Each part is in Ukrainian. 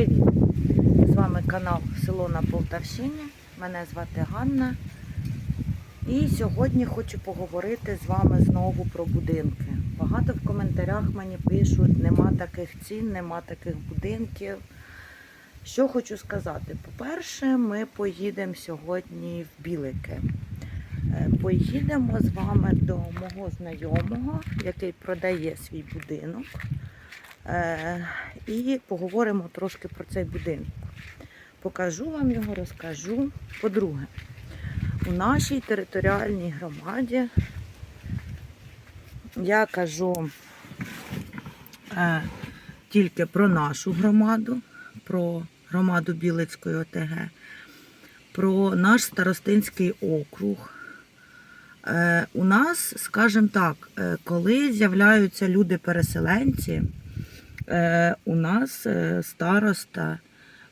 Привіт! З вами канал Село на Полтавщині. Мене звати Ганна. І сьогодні хочу поговорити з вами знову про будинки. Багато в коментарях мені пишуть, нема таких цін, нема таких будинків. Що хочу сказати? По-перше, ми поїдемо сьогодні в Білики. Е, Поїдемо з вами до мого знайомого, який продає свій будинок. Е, І поговоримо трошки про цей будинок. Покажу вам його, розкажу. По-друге, у нашій територіальній громаді я кажу е, тільки про нашу громаду, про громаду Білицької ОТГ, про наш старостинський округ. Е, у нас, скажімо так, коли з'являються люди-переселенці, у нас е, староста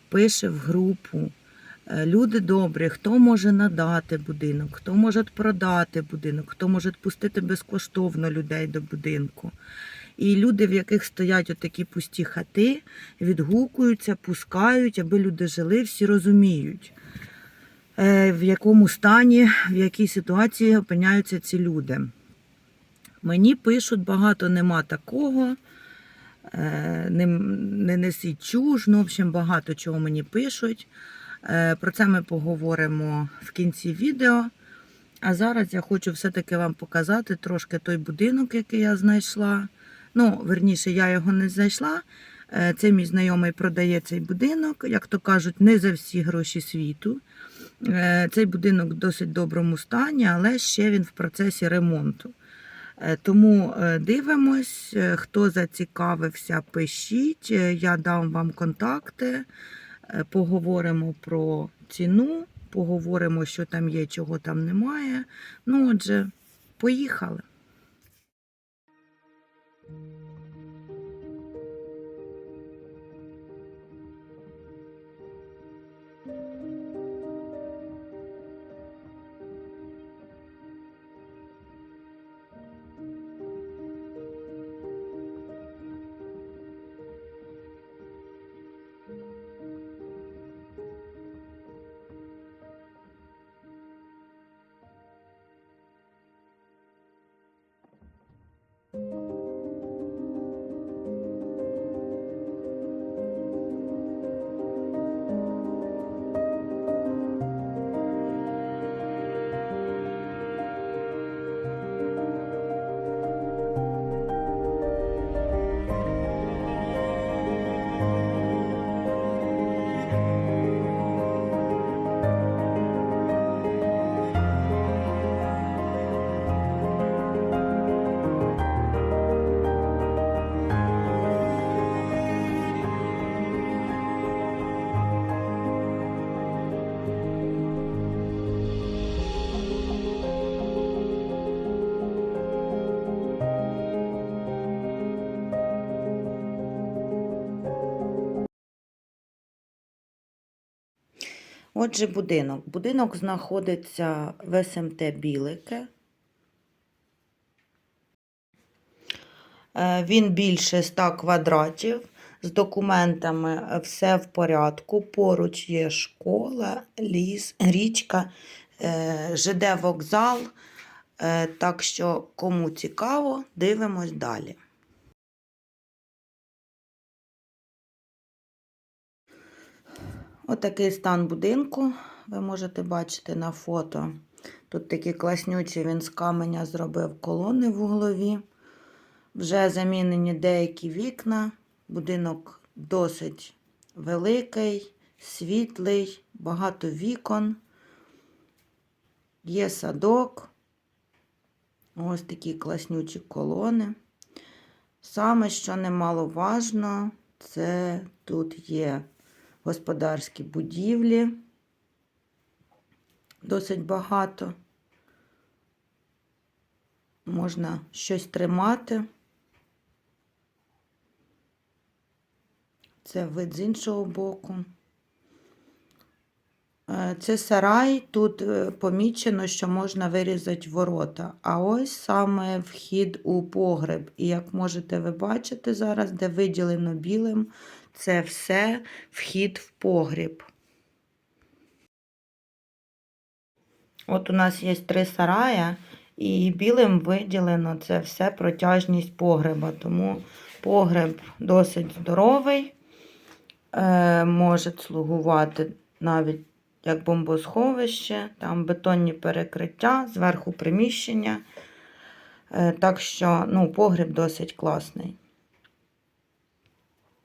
пише в групу. е, Люди добрі, хто може надати будинок, хто може продати будинок, хто може пустити безкоштовно людей до будинку. І люди, в яких стоять отакі пусті хати, відгукуються, пускають, аби люди жили, всі розуміють, е, в якому стані, в якій ситуації опиняються ці люди. Мені пишуть, багато нема такого. Е, не, не несіть чуж, ну, в общем, багато чого мені пишуть. Е, Про це ми поговоримо в кінці відео. А зараз я хочу все-таки вам показати трошки той будинок, який я знайшла. Ну, верніше, я його не знайшла. Е, Це мій знайомий продає цей будинок, як то кажуть, не за всі гроші світу. Цей будинок в досить доброму стані, але ще він в процесі ремонту. Е, Тому е, дивимось, е, хто зацікавився, пишіть. Я дам вам контакти, поговоримо про ціну, поговоримо, що там є, чого там немає. Ну, отже, поїхали. Отже, будинок. Будинок знаходиться в СМТ Білике. Е, Він більше 100 квадратів. З документами все в порядку. Поруч є школа, ліс, річка, е, ЖД вокзал. Е, Так що, кому цікаво, дивимось далі. Отакий стан будинку ви можете бачити на фото. Тут такі класнючі він з каменя зробив колони в углові. Вже замінені деякі вікна. Будинок досить великий, світлий, багато вікон. Є садок. Ось такі класнючі колони. Саме, що немаловажно, це тут є господарські будівлі. Досить багато. Можна щось тримати. Це вид з іншого боку. Е, Це сарай, тут е, помічено, що можна вирізати ворота. А ось саме вхід у погреб. І як можете ви бачити зараз, де виділено білим, це все вхід в погріб. От у нас є три сарая, і білим виділено це все протяжність погреба. Тому погреб досить здоровий, е, може слугувати навіть як бомбосховище, там бетонні перекриття, зверху приміщення. Е, так що ну, погреб досить класний.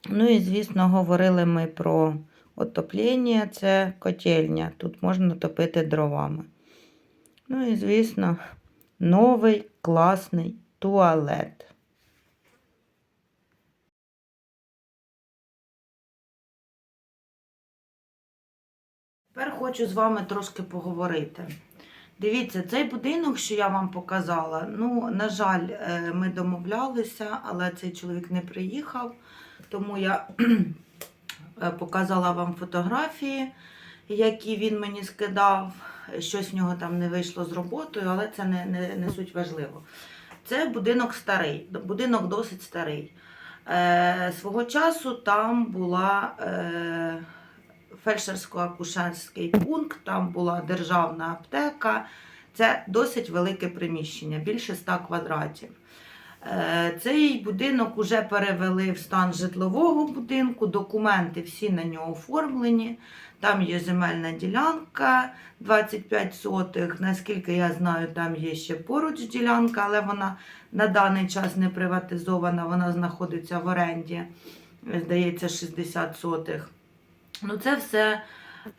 Ну і, звісно, говорили ми про отоплення, це котельня. Тут можна топити дровами. Ну і, звісно, новий класний туалет. Тепер хочу з вами трошки поговорити. Дивіться, цей будинок, що я вам показала, ну, на жаль, е, ми домовлялися, але цей чоловік не приїхав, тому я е, показала вам фотографії, які він мені скидав. Щось в нього там не вийшло з роботою, але це не, не, не суть важливо. Це будинок старий, будинок досить старий. Е, свого часу там була е, фельдшерсько-акушерський пункт, там була державна аптека. Це досить велике приміщення, більше 100 квадратів. Е, Цей будинок вже перевели в стан житлового будинку, документи всі на нього оформлені. Там є земельна ділянка 25 сотих. Наскільки я знаю, там є ще поруч ділянка, але вона на даний час не приватизована, вона знаходиться в оренді, здається, 60 сотих. Ну, це все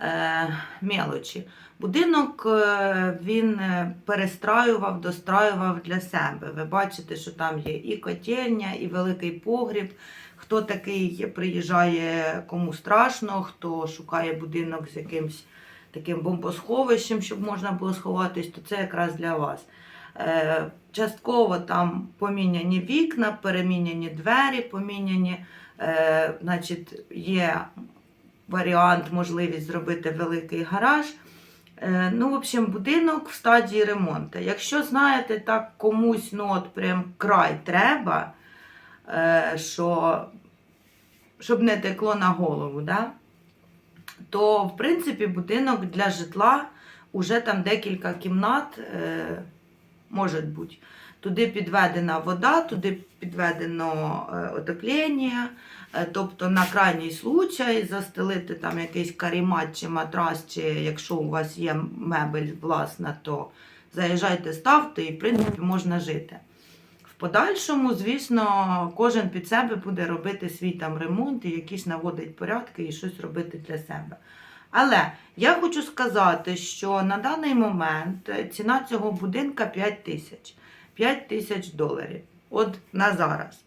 е, мелочі. Будинок е, він е, перестраював, достраював для себе. Ви бачите, що там є і котельня, і великий погріб. Хто такий приїжджає, кому страшно, хто шукає будинок з якимсь таким бомбосховищем, щоб можна було сховатись, то це якраз для вас. Е, Частково там поміняні вікна, переміняні двері, поміняні, е, значить, є варіант, можливість зробити великий гараж. Е, Ну, в общем, будинок в стадії ремонту. Якщо знаєте, так комусь ну, от прям край треба, е, що, щоб не текло на голову, да? то, в принципі, будинок для житла уже там декілька кімнат е, може бути. Туди підведена вода, туди підведено отоплення, тобто на крайній случай застелити там якийсь карімат чи матрас, чи якщо у вас є мебель власна, то заїжджайте, ставте і в принципі можна жити. В подальшому, звісно, кожен під себе буде робити свій там ремонт і якісь наводить порядки і щось робити для себе. Але я хочу сказати, що на даний момент ціна цього будинка 5 тисяч. 5 тисяч доларів. От на зараз.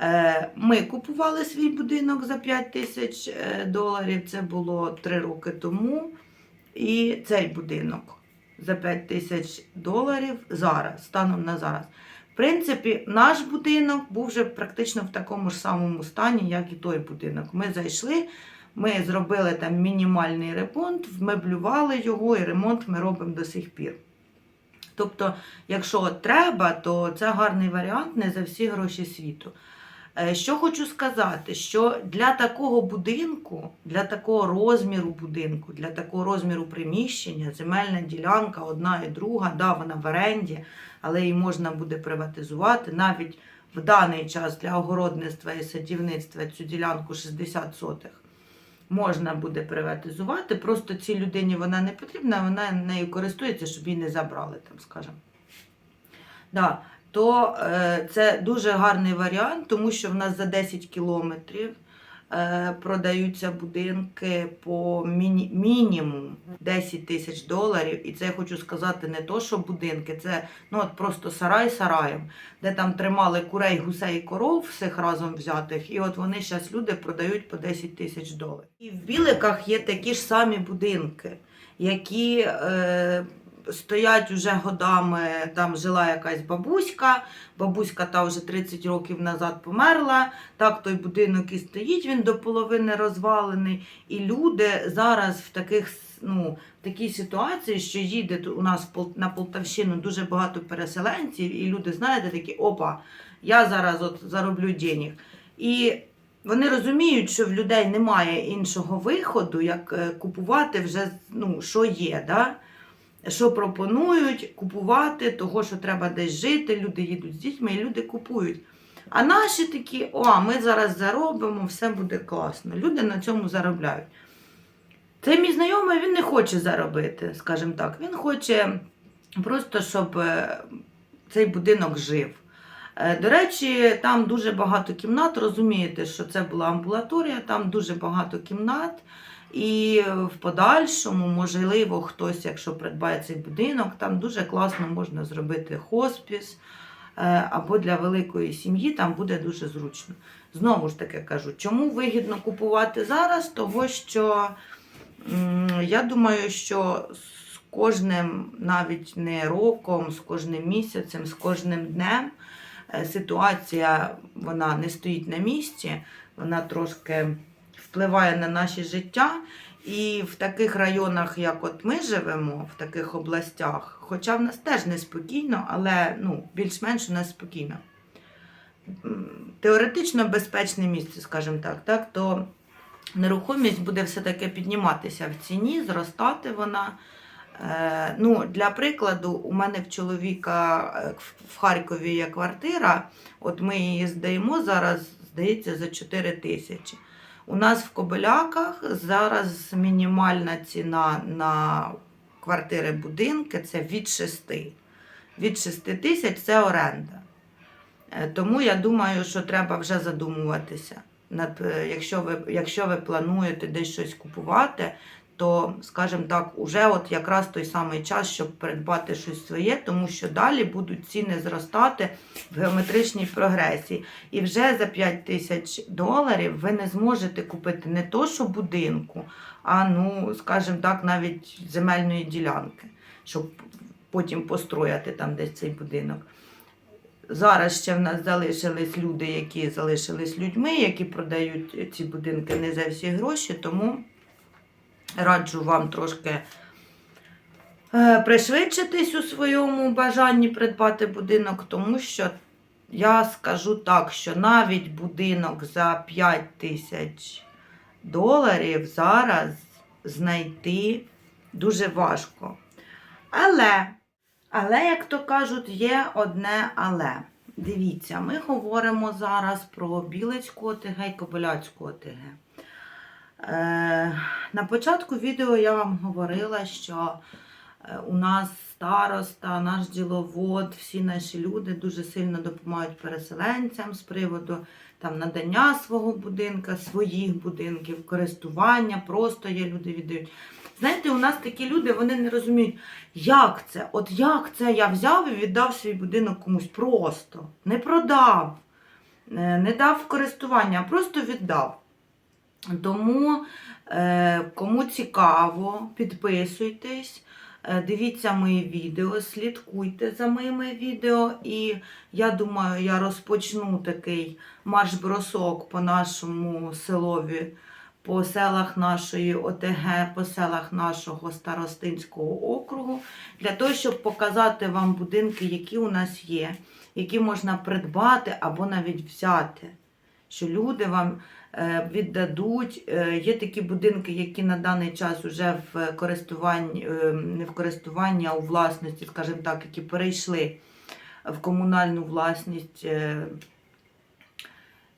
Е, Ми купували свій будинок за 5 тисяч е, доларів. Це було 3 роки тому. І цей будинок за 5 тисяч доларів зараз, станом на зараз. В принципі, наш будинок був вже практично в такому ж самому стані, як і той будинок. Ми зайшли, ми зробили там мінімальний ремонт, вмеблювали його, і ремонт ми робимо до сих пір. Тобто, якщо треба, то це гарний варіант не за всі гроші світу. Е, Що хочу сказати, що для такого будинку, для такого розміру будинку, для такого розміру приміщення, земельна ділянка, одна і друга, да, вона в оренді, але її можна буде приватизувати. Навіть в даний час для огородництва і садівництва цю ділянку 60 сотих можна буде приватизувати. Просто цій людині вона не потрібна, вона нею користується, щоб її не забрали, там, скажімо. Да, то е, це дуже гарний варіант, тому що в нас за 10 кілометрів е, продаються будинки по міні, мінімум 10 тисяч доларів. І це я хочу сказати не то, що будинки, це ну, от просто сарай сараєм, де там тримали курей, гусей і коров всіх разом взятих. І от вони зараз люди продають по 10 тисяч доларів. І в Біликах є такі ж самі будинки, які. Е, стоять уже годами, там жила якась бабуська, бабуська та вже 30 років назад померла, так той будинок і стоїть, він до половини розвалений. І люди зараз в таких ну, в такій ситуації, що їде у нас на Полтавщину дуже багато переселенців, і люди, знаєте, такі, опа, я зараз от зароблю денег. І вони розуміють, що в людей немає іншого виходу, як е, купувати вже ну, що є. Да? Що пропонують, купувати, того, що треба десь жити, люди їдуть з дітьми і люди купують. А наші такі, о, ми зараз заробимо, все буде класно. Люди на цьому заробляють. Цей мій знайомий він не хоче заробити, скажімо так. Він хоче просто, щоб е, цей будинок жив. Е, До речі, там дуже багато кімнат. Розумієте, що це була амбулаторія, там дуже багато кімнат. І в подальшому, можливо, хтось, якщо придбає цей будинок, там дуже класно можна зробити хоспіс е, або для великої сім'ї там буде дуже зручно. Знову ж таки кажу, чому вигідно купувати зараз? Того, що я думаю, що з кожним навіть не роком, з кожним місяцем, з кожним днем ситуація вона не стоїть на місці, вона трошки впливає на наше життя. І в таких районах, як от ми живемо, в таких областях, хоча в нас теж неспокійно, але ну, більш-менш у нас спокійно. Теоретично безпечне місце, скажімо так, так, то нерухомість буде все-таки підніматися в ціні, зростати вона. Е, ну, для прикладу, у мене в чоловіка е, в Харкові є квартира, от ми її здаємо зараз, здається, за 4 тисячі. У нас в Кобиляках зараз мінімальна ціна на квартири будинки це від 6. Від 6 тисяч це оренда. Е, Тому я думаю, що треба вже задумуватися. Якщо, ви, якщо ви плануєте десь щось купувати, то, скажімо так, уже от якраз той самий час, щоб придбати щось своє, тому що далі будуть ціни зростати в геометричній прогресії. І вже за 5 тисяч доларів ви не зможете купити не то, що будинку, а ну, скажімо так, навіть земельної ділянки, щоб потім построяти там десь цей будинок. Зараз ще в нас залишились люди, які залишились людьми, які продають ці будинки не за всі гроші, тому раджу вам трошки е, пришвидшитись у своєму бажанні придбати будинок, тому що я скажу так, що навіть будинок за 5 тисяч доларів зараз знайти дуже важко. Але, але, як то кажуть, є одне але. Дивіться, ми говоримо зараз про Білецьку ОТГ і Кобиляцьку ОТГ. Е, на початку відео я вам говорила, що е, у нас староста, наш діловод, всі наші люди дуже сильно допомагають переселенцям з приводу там, надання свого будинка, своїх будинків, користування, просто є люди віддають. Знаєте, у нас такі люди, вони не розуміють, як це? От як це я взяв і віддав свій будинок комусь просто, не продав, е, не дав користування, а просто віддав. Тому, е, кому цікаво, підписуйтесь, е, дивіться мої відео, слідкуйте за моїми відео. І я думаю, я розпочну такий марш-бросок по нашому селові, по селах нашої ОТГ, по селах нашого старостинського округу, для того, щоб показати вам будинки, які у нас є, які можна придбати або навіть взяти. Що люди вам віддадуть. Е, Є такі будинки, які на даний час вже в користуванні, е, не в користуванні, а у власності, скажімо так, які перейшли в комунальну власність е,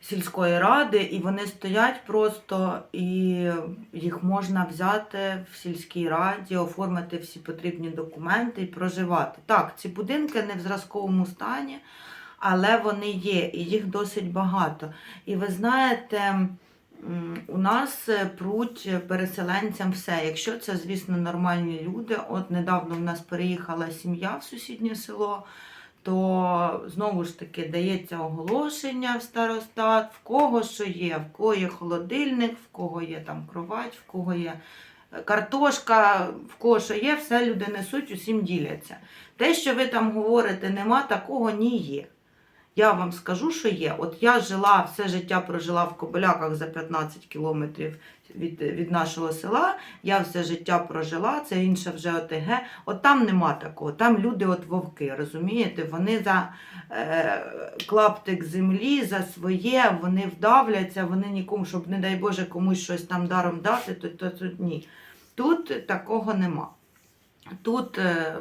сільської ради, і вони стоять просто, і їх можна взяти в сільській раді, оформити всі потрібні документи і проживати. Так, ці будинки не в зразковому стані але вони є, і їх досить багато. І ви знаєте, у нас е, пруть переселенцям все. Якщо це, звісно, нормальні люди. От недавно в нас переїхала сім'я в сусіднє село, то знову ж таки дається оголошення в старостат, в кого що є, в кого є холодильник, в кого є там кровать, в кого є е, картошка, в кого є, все люди несуть, усім діляться. Те, що ви там говорите, нема такого, ні є. Я вам скажу, що є. От я жила, все життя прожила в Кобиляках за 15 кілометрів від, від нашого села. Я все життя прожила, це інша вже ОТГ. От там нема такого. Там люди от вовки, розумієте? Вони за е, клаптик землі, за своє, вони вдавляться, вони нікому, щоб, не дай Боже, комусь щось там даром дати, то, то тут ні. Тут такого нема. Тут е,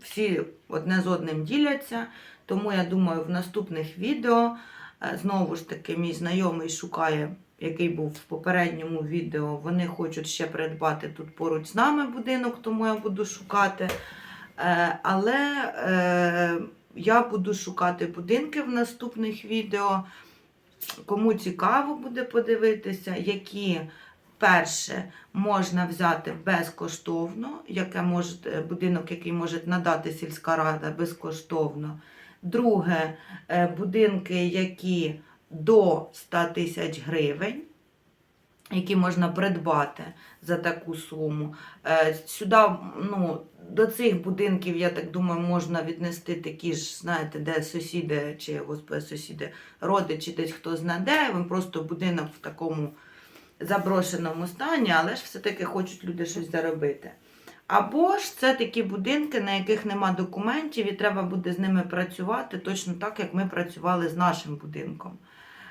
всі одне з одним діляться, тому я думаю, в наступних відео е, знову ж таки мій знайомий шукає, який був в попередньому відео. Вони хочуть ще придбати тут поруч з нами будинок, тому я буду шукати. Е, Але е, я буду шукати будинки в наступних відео. Кому цікаво буде подивитися, які перше можна взяти безкоштовно, яке може, будинок, який може надати сільська рада безкоштовно. Друге, е, будинки, які до 100 тисяч гривень, які можна придбати за таку суму. Е, Сюди, ну, до цих будинків, я так думаю, можна віднести такі ж, знаєте, де сусіди чи господи, сусіди, родичі, десь хто знаде, він просто будинок в такому заброшеному стані, але ж все-таки хочуть люди щось заробити. Або ж це такі будинки, на яких нема документів, і треба буде з ними працювати точно так, як ми працювали з нашим будинком.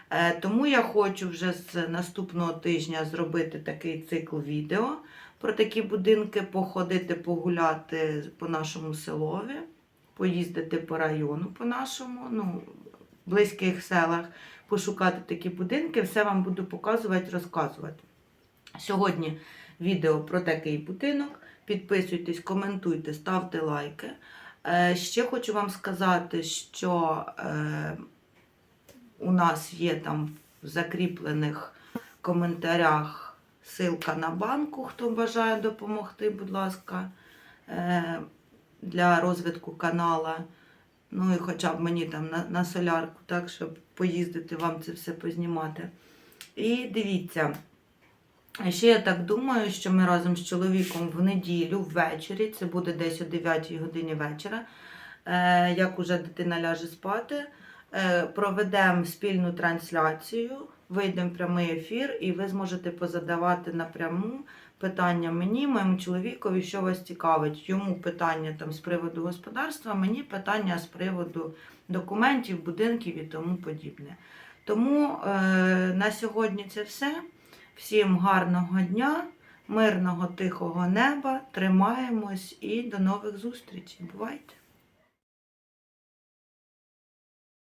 Е, Тому я хочу вже з наступного тижня зробити такий цикл відео про такі будинки, походити, погуляти по нашому селові, поїздити по району по нашому, ну, близьких селах, пошукати такі будинки, все вам буду показувати, розказувати. Сьогодні відео про такий будинок. Підписуйтесь, коментуйте, ставте лайки. Е, Ще хочу вам сказати, що е, у нас є там в закріплених коментарях ссылка на банку, хто бажає допомогти, будь ласка, е, для розвитку канала. Ну і хоча б мені там на, на солярку, так, щоб поїздити, вам це все познімати. І дивіться. Ще я так думаю, що ми разом з чоловіком в неділю ввечері, це буде десь о 9 годині вечора, е, як уже дитина ляже спати, е, проведемо спільну трансляцію, вийдемо в прямий ефір, і ви зможете позадавати напряму питання мені, моєму чоловікові, що вас цікавить. Йому питання там з приводу господарства, мені питання з приводу документів, будинків і тому подібне. Тому е, на сьогодні це все. Всім гарного дня, мирного, тихого неба. Тримаємось і до нових зустрічей. Бувайте!